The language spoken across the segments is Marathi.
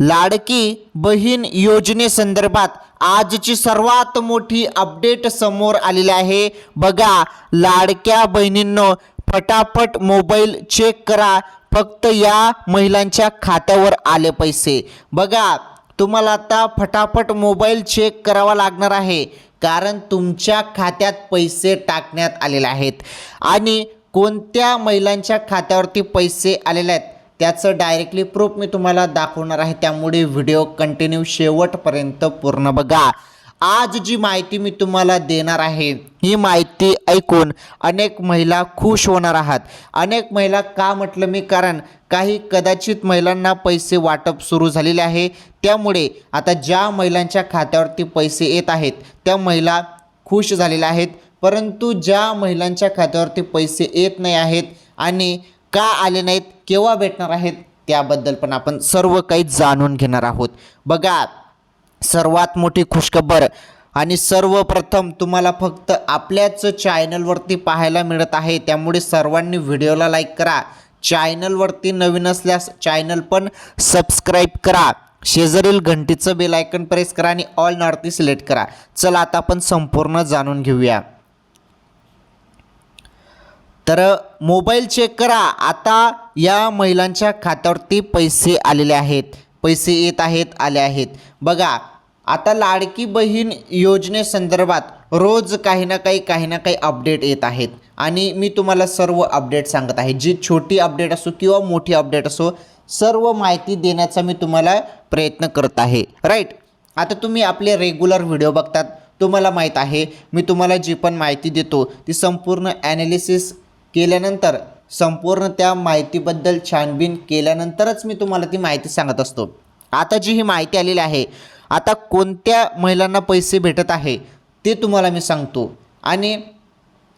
लाडकी बहीण योजनेसंदर्भात आजची सर्वात मोठी अपडेट समोर आलेली आहे. बघा लाडक्या बहिणींनो फटाफट मोबाईल चेक करा. फक्त या महिलांच्या खात्यावर आले पैसे. बघा तुम्हाला आता फटाफट मोबाईल चेक करावा लागणार आहे. कारण तुमच्या खात्यात पैसे टाकण्यात आलेले आहेत. आणि कोणत्या महिलांच्या खात्यावरती पैसे आलेले आहेत? त्याचं डायरेक्टली प्रूफ मी तुम्हाला दाखवणार आहे. त्यामुळे व्हिडिओ कंटिन्यू शेवटपर्यंत पूर्ण बघा. आज जी माहिती मी तुम्हाला देणार आहे ही माहिती ऐकून अनेक महिला खुश होणार आहात. अनेक महिला का म्हटलं मी? कारण काही कदाचित महिलांना पैसे वाटप सुरू झालेले आहे. त्यामुळे आता ज्या महिलांच्या खात्यावरती पैसे येत आहेत त्या महिला खुश झालेल्या आहेत. परंतु ज्या महिलांच्या खात्यावरती पैसे येत नाही आहेत आणि का आले नाहीत केव्हा भेटणार आहेत त्याबद्दल पण आपण सर्व काही जाणून घेणार आहोत. बघा सर्वात मोठी खुशखबर आणि सर्वप्रथम तुम्हाला फक्त आपल्याच चॅनलवरती पाहायला मिळत आहे. त्यामुळे सर्वांनी व्हिडिओला लाईक करा. चॅनलवरती नवीन असल्यास चॅनल पण सबस्क्राईब करा. शेजारील घंटीचं बेल आयकन प्रेस करा आणि ऑल नॉर्थ सिलेक्ट करा. चला आता आपण संपूर्ण जाणून घेऊया. तर मोबाईल चेक करा. आता या महिलांच्या खात्यावरती पैसे आलेले आहेत. पैसे येत आहेत आले आहेत. बघा आता लाडकी बहीण योजनेसंदर्भात रोज काही ना काही काही ना काही अपडेट येत आहेत. आणि मी तुम्हाला सर्व अपडेट सांगत आहे. जी छोटी अपडेट असो किंवा मोठी अपडेट असो सर्व माहिती देण्याचा मी तुम्हाला प्रयत्न करत आहे. राईट आता तुम्ही आपले रेग्युलर व्हिडिओ बघतात. तुम्हाला माहीत आहे. मी तुम्हाला जी पण माहिती देतो ती संपूर्ण ॲनालिसिस केल्यानंतर संपूर्ण त्या माहितीबद्दल छानबीन केल्यानंतरच मी तुम्हाला ती माहिती सांगत असतो. आता जी ही माहिती आलेली आहे आता कोणत्या महिलांना पैसे भेटत आहे ते तुम्हाला मी सांगतो. आणि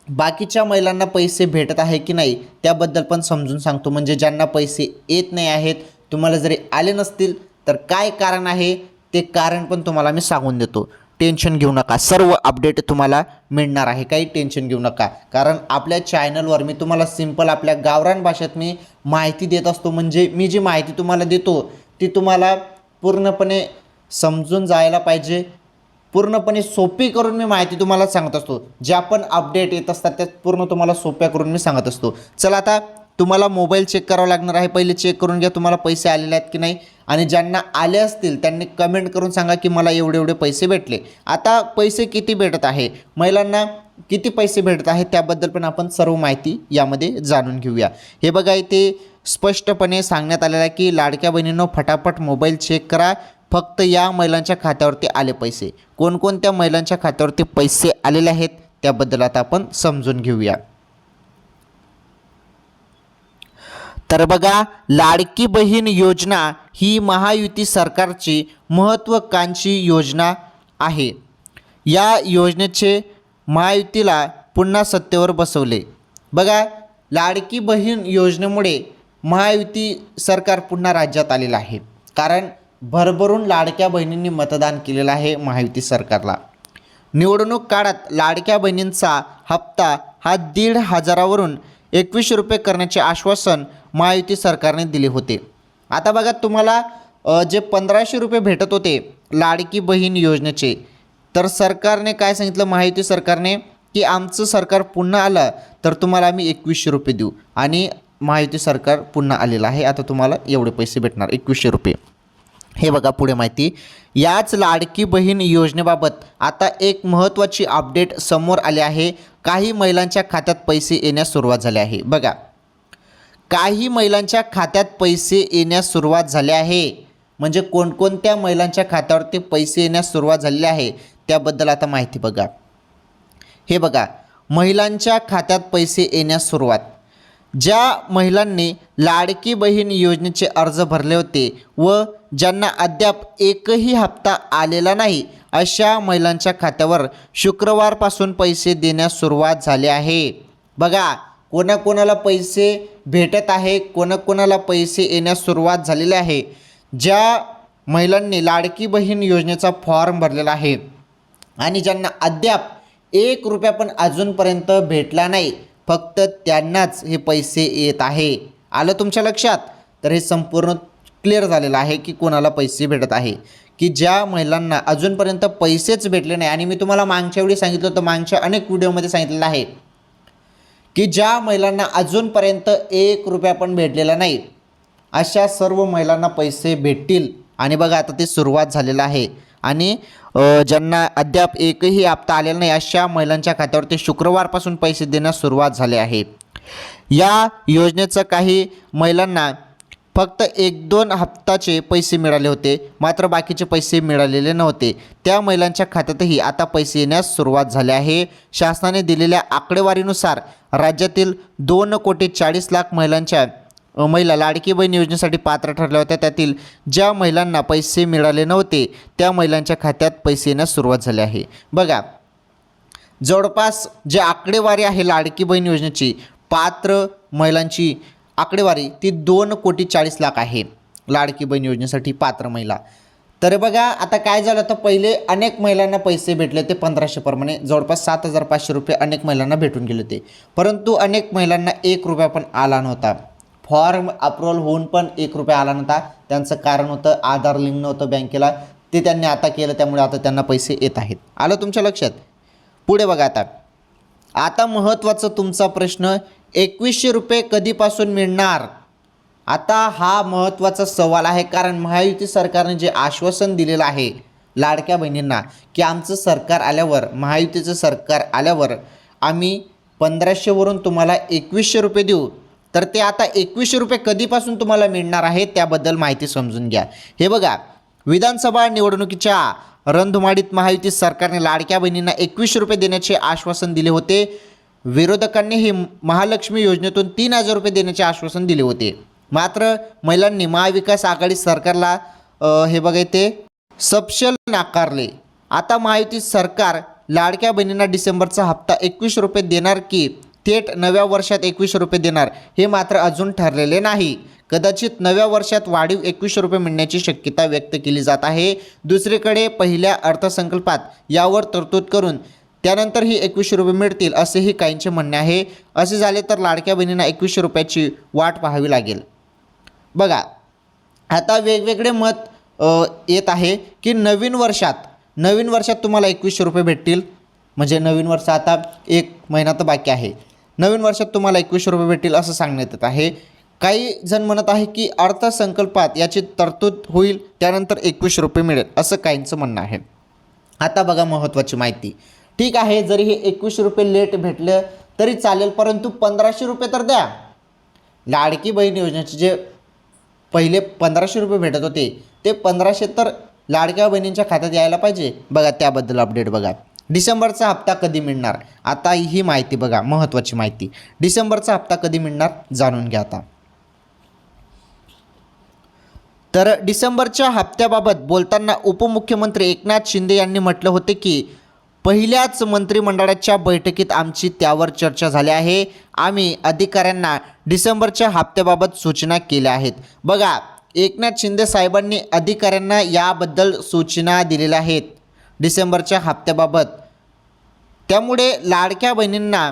बाकीच्या महिलांना पैसे भेटत आहे की नाही त्याबद्दल पण समजून सांगतो. म्हणजे ज्यांना पैसे येत नाही आहेत तुम्हाला जरी आले नसतील तर काय कारण आहे ते कारण पण तुम्हाला मी सांगून देतो. टेन्शन घेऊ नका. सर्व अपडेट तुम्हाला मिळणार आहे. काही टेन्शन घेऊ नका. कारण आपल्या चॅनलवर मी तुम्हाला सिंपल आपल्या गावरान भाषेत मी माहिती देत असतो. म्हणजे मी जी माहिती तुम्हाला देतो ती तुम्हाला पूर्णपणे समजून जायला पाहिजे. पूर्णपणे सोपी करून मी माहिती तुम्हाला सांगत असतो. ज्या पण अपडेट येत असतात त्या पूर्ण तुम्हाला सोप्या करून मी सांगत असतो. चला आता तुम्हाला मोबाईल चेक करावा लागणार आहे. पहिले चेक करून घ्या तुम्हाला पैसे आलेले आहेत की नाही. आणि ज्यांना आले असतील त्यांनी कमेंट करून सांगा की मला एवढे एवढे पैसे भेटले. आता पैसे किती भेटत आहे? महिलांना किती पैसे भेटत आहेत? त्याबद्दल पण आपण सर्व माहिती यामध्ये जाणून घेऊया. हे बघा इथे स्पष्टपणे सांगण्यात आलेलं आहे की लाडक्या बहिणींनो फटाफट मोबाईल चेक करा. फक्त या महिलांच्या खात्यावरती आले पैसे. कोणकोणत्या महिलांच्या खात्यावरती पैसे आलेले आहेत? त्याबद्दल आता आपण समजून घेऊया. तर बघा लाडकी बहीण योजना ही महायुती सरकारची महत्त्वाकांक्षी योजना आहे. या योजनेचे महायुतीला पुन्हा सत्तेवर बसवले. बघा लाडकी बहीण योजनेमुळे महायुती सरकार पुन्हा राज्यात आलेलं आहे. कारण भरभरून लाडक्या बहिणींनी मतदान केलेलं आहे महायुती सरकारला. निवडणूक काळात लाडक्या बहिणींचा हप्ता हा दीड हजारावरून एकवीसशे रुपये करण्याचे आश्वासन महायुती सरकारने दिले होते. आता बघा तुम्हाला जे पंधराशे रुपये भेटत होते लाडकी बहीण योजनेचे तर सरकारने काय सांगितलं? महायुती सरकारने की आमचं सरकार पुन्हा आलं तर तुम्हाला आम्ही एकवीसशे रुपये देऊ. आणि महायुती सरकार पुन्हा आलेलं आहे. आता तुम्हाला एवढे पैसे भेटणार एकवीसशे रुपये. हे बघा पुढे माहिती. याच लाडकी बहीण योजनेबाबत आता एक महत्त्वाची अपडेट समोर आली आहे. काही महिलांच्या खात्यात पैसे येण्यास सुरुवात झाली आहे. बघा काही महिलांच्या खात्यात पैसे येण्यास सुरुवात झाली आहे. म्हणजे कोणकोणत्या महिलांच्या खात्यावरती पैसे येण्यास सुरुवात झालेली आहे त्याबद्दल आता माहिती बघा. हे बघा महिलांच्या खात्यात पैसे येण्यास सुरुवात. ज्या महिलांनी लाडकी बहीण योजनेचे अर्ज भरले होते व ज्यांना अद्याप एकही हप्ता आलेला नाही अशा महिलांच्या खात्यावर शुक्रवारपासून पैसे देण्यास सुरुवात झाली आहे. बघा कोणाकोणाला पैसे भेटत आहे कोणाकोणाला पैसे येण्यास सुरुवात झालेली आहे. ज्या महिलांनी लाडकी बहीण योजनेचा फॉर्म भरलेला आहे आणि ज्यांना अद्याप एक रुपया पण अजूनपर्यंत भेटला नाही फक्त त्यांनाच हे पैसे येत आहे. आलं तुमच्या लक्षात? तर हे संपूर्ण क्लिअर झालेलं आहे की कोणाला पैसे भेटत आहे. की ज्या महिलांना अजूनपर्यंत पैसेच भेटले नाही. आणि मी तुम्हाला मागच्या वेळी सांगितलं होतं मागच्या अनेक व्हिडिओमध्ये सांगितलेलं आहे. की ज्या महिलांना अजूनपर्यंत एक रुपया पण भेटलेला नाही अशा सर्व महिलांना पैसे भेटतील. आणि बघा आता ते सुरुवात झालेलं आहे. आणि ज्यांना अद्याप एकही हप्ता आलेला नाही अशा महिलांच्या खात्यावरती शुक्रवारपासून पैसे देण्यास सुरुवात झाली आहे. या योजनेचं काही महिलांना फक्त एक दोन हप्ताचे पैसे मिळाले होते. मात्र बाकीचे पैसे मिळालेले नव्हते. त्या महिलांच्या खात्यातही आता पैसे येण्यास सुरुवात झाली आहे. शासनाने दिलेल्या आकडेवारीनुसार राज्यातील दोन कोटी चाळीस लाख महिलांच्या महिला लाडकी बहीण योजनेसाठी पात्र ठरल्या होत्या. त्यातील ज्या महिलांना पैसे मिळाले नव्हते त्या महिलांच्या खात्यात पैसे येण्यास सुरुवात झाली आहे. बघा जवळपास जे आकडेवारी आहे लाडकी बहीण योजनेची पात्र महिलांची आकडेवारी ती दोन कोटी चाळीस लाख आहे. लाडकी बहीण योजनेसाठी पात्र महिला. तर बघा आता काय झालं? तर पहिले अनेक महिलांना पैसे भेटले ते पंधराशेप्रमाणे जवळपास सात हजार पाचशे रुपये अनेक महिलांना भेटून गेले होते. परंतु अनेक महिलांना एक रुपया पण आला नव्हता. फॉर्म अप्रुव्हल होऊन पण एक रुपया आला नव्हता. त्यांचं कारण होतं आधार लिंक नव्हतं बँकेला. ते त्यांनी आता केलं त्यामुळे आता त्यांना पैसे येत आहेत. आलं तुमच्या लक्षात? पुढे बघा आता. आता महत्त्वाचा तुमचा प्रश्न एकवीसशे रुपये कधीपासून मिळणार? आता हा महत्त्वाचा सवाल आहे कारण महायुती सरकारने जे आश्वासन दिलेलं आहे लाडक्या बहिणींना की आमचं सरकार आल्यावर महायुतीचं सरकार आल्यावर आम्ही पंधराशेवरून तुम्हाला एकवीसशे रुपये देऊ. तर ते आता एकवीसशे रुपये कधीपासून तुम्हाला मिळणार आहे त्याबद्दल माहिती समजून घ्या. हे बघा विधानसभा निवडणुकीच्या रणधुमाडीत महायुती सरकारने लाडक्या बहिणींना एकवीसशे रुपये देण्याचे आश्वासन दिले होते. विरोधकांनी ही महालक्ष्मी योजनेतून तीन हजार रुपये देण्याचे आश्वासन दिले होते. मात्र महिलांनी महाविकास आघाडी सरकारला हे बघा ते सपशल नाकारले. आता महायुती सरकार लाडक्या बहिणींना डिसेंबरचा हप्ता एकवीस रुपये देणार की थेट नव्या वर्षात एकवीस रुपये देणार हे मात्र अजून ठरलेले नाही. कदाचित नव्या वर्षात वाढीव एकवीसशे रुपये मिळण्याची शक्यता व्यक्त केली जात आहे. दुसरीकडे पहिल्या अर्थसंकल्पात यावर तरतूद करून त्यानंतर ही एकवीसशे रुपये मिळतील असेही काहींचे म्हणणे आहे. असे झाले तर लाडक्या बहिणींना एकवीसशे रुपयाची वाट पाहावी लागेल. बघा आता वेगवेगळे मत येत आहे की नवीन वर्षात नवीन वर्षात तुम्हाला एकवीसशे रुपये भेटतील. म्हणजे नवीन वर्ष आता एक महिना तर बाकी आहे. नवीन वर्षात तुम्हाला एकवीसशे रुपये भेटतील असं सांगण्यात येत आहे. काही जण म्हणत आहे की अर्थसंकल्पात याची तरतूद होईल त्यानंतर एकवीसशे रुपये मिळेल असं काहींचं म्हणणं आहे. आता बघा महत्त्वाची माहिती. ठीक आहे जरी हे एकवीसशे रुपये लेट भेटलं तरी चालेल परंतु पंधराशे रुपये तर द्या. लाडकी बहीण योजनेचे जे पहिले पंधराशे रुपये भेटत होते ते पंधराशे तर लाडक्या बहिणींच्या खात्यात यायला पाहिजे. बघा त्याबद्दल अपडेट बघा. डिसेंबरचा हप्ता कधी मिळणार? आता ही माहिती बघा महत्त्वाची माहिती. डिसेंबरचा हप्ता कधी मिळणार? जाणून घ्या आता. तर डिसेंबरच्या हप्त्याबाबत बोलताना उपमुख्यमंत्री एकनाथ शिंदे यांनी म्हटलं होते की पहिल्याच मंत्रिमंडळाच्या बैठकीत आमची त्यावर चर्चा झाली आहे. आम्ही अधिकाऱ्यांना डिसेंबरच्या हप्त्याबाबत सूचना केल्या आहेत. बघा एकनाथ शिंदे साहेबांनी अधिकाऱ्यांना याबद्दल सूचना दिलेल्या आहेत डिसेंबरच्या हप्त्याबाबत. त्यामुळे लाडक्या बहिणींना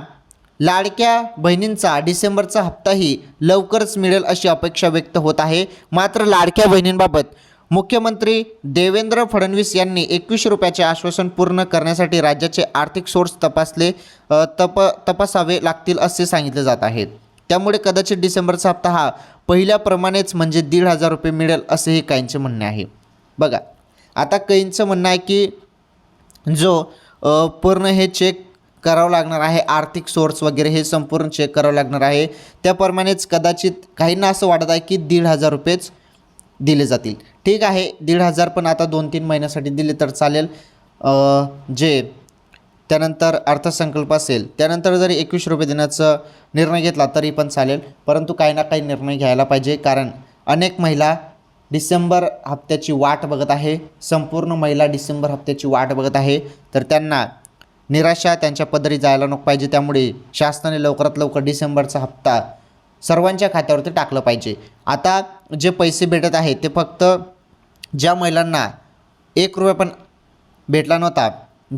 लाडक्या बहिणींचा डिसेंबरचा हप्ताही लवकरच मिळेल अशी अपेक्षा व्यक्त होत आहे. मात्र लाडक्या बहिणींबाबत मुख्यमंत्री देवेंद्र फडणवीस यांनी एकवीसशे रुपयाचे आश्वासन पूर्ण करण्यासाठी राज्याचे आर्थिक सोर्स तपासले तप तपासावे लागतील असे सांगितले जात आहेत. त्यामुळे कदाचित डिसेंबरचा हप्ता हा पहिल्याप्रमाणेच म्हणजे दीड हजार रुपये मिळेल असेही काहींचे म्हणणे आहे. बघा आता काहींचं म्हणणं आहे की जो पूर्ण हे चेक करावं लागणार आहे आर्थिक सोर्स वगैरे हे संपूर्ण चेक करावं लागणार आहे त्याप्रमाणेच कदाचित काहींना असं वाटत आहे की दीड हजार रुपयेच दिले जातील. ठीक आहे. दीड हजार पण आता दोन तीन महिन्यासाठी दिले तर चालेल. जे त्यानंतर अर्थसंकल्प असेल त्यानंतर जरी एकवीस रुपये देण्याचा निर्णय घेतला तरी पण चालेल. परंतु काही ना काही निर्णय घ्यायला पाहिजे. कारण अनेक महिला डिसेंबर हप्त्याची वाट बघत आहे. संपूर्ण महिला डिसेंबर हप्त्याची वाट बघत आहे. तर त्यांना निराशा त्यांच्या पदरी जायला नको पाहिजे. त्यामुळे शासनाने लवकरात लवकर डिसेंबरचा हप्ता सर्वांच्या खात्यावरती टाकलं पाहिजे. आता जे पैसे भेटत आहे ते फक्त ज्या महिलांना एक रुपया पण भेटला नव्हता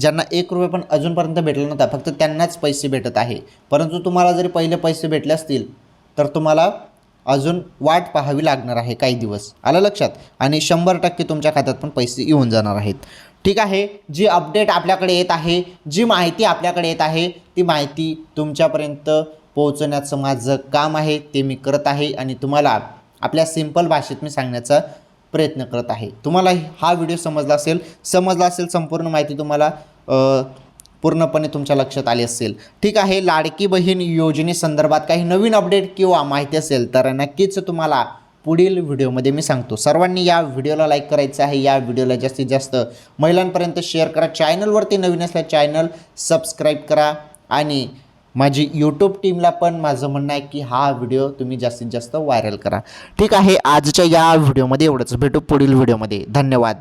ज्यांना एक रुपये पण अजूनपर्यंत भेटला नव्हता फक्त त्यांनाच पैसे भेटत आहे. परंतु तुम्हाला जरी पहिले पैसे भेटले असतील तर तुम्हाला अजून वाट पाहावी लागणार आहे काही दिवस. आलं लक्षात? आणि शंभर टक्के तुमच्या खात्यात पण पैसे येऊन जाणार आहेत. ठीक आहे? जी अपडेट आपल्याकडे येत आहे जी माहिती आपल्याकडे येत आहे ती माहिती तुमच्यापर्यंत पोहोचवण्याचं माझं काम आहे ते मी करत आहे. आणि तुम्हाला आपल्या सिंपल भाषेत मी सांगण्याचा प्रयत्न करत आहे. तुम्हाला हा व्हिडिओ समजला असेल समजला असेल संपूर्ण माहिती तुम्हाला पूर्णपणे तुमच्या लक्षात आली असेल. ठीक आहे लाडकी बहीण योजनेसंदर्भात काही नवीन अपडेट किंवा माहिती असेल तर नक्कीच तुम्हाला पुढील व्हिडिओमध्ये मी सांगतो. सर्वांनी या व्हिडिओला लाईक करायचं आहे या व्हिडिओला जास्तीत जास्त महिलांपर्यंत शेअर करा. चॅनलवरती नवीन असल्या चॅनल सबस्क्राईब करा आणि माझी यूट्यूब टीमला पण माझं म्हणणं आहे की हा व्हिडिओ तुम्ही जास्तीत जास्त व्हायरल करा. ठीक आहे आजच्या या व्हिडिओमध्ये एवढंच. भेटू पुढील व्हिडिओमध्ये धन्यवाद.